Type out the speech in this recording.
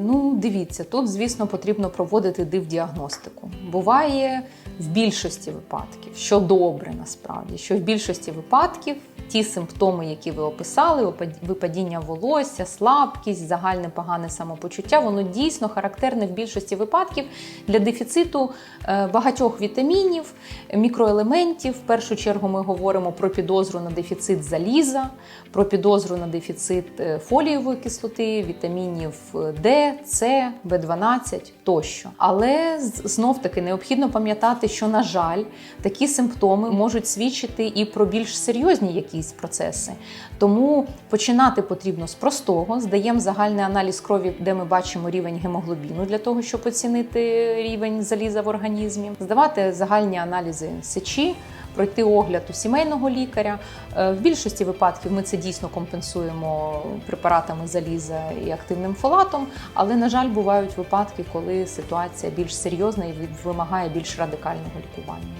Ну, дивіться, тут, звісно, потрібно проводити дивдіагностику. Буває в більшості випадків, що добре насправді, що в більшості випадків ті симптоми, які ви описали, випадіння волосся, слабкість, загальне погане самопочуття, воно дійсно характерне в більшості випадків для дефіциту е, багатьох вітамінів, мікроелементів. В першу чергу ми говоримо про підозру на дефіцит заліза, про підозру на дефіцит е, фолієвої кислоти, вітамінів е, Д, С, В12 тощо. Але знов таки необхідно пам'ятати, що, на жаль, такі симптоми можуть свідчити і про більш серйозні якісь процеси. Тому починати потрібно з простого. Здаємо загальний аналіз крові, де ми бачимо рівень гемоглобіну для того, щоб оцінити рівень заліза в організмі, здавати загальні аналізи сечі. Пройти огляд у сімейного лікаря. Е, В більшості випадків ми це дійсно компенсуємо препаратами заліза і активним фолатом, але, на жаль, бувають випадки, коли ситуація більш серйозна і вимагає більш радикального лікування.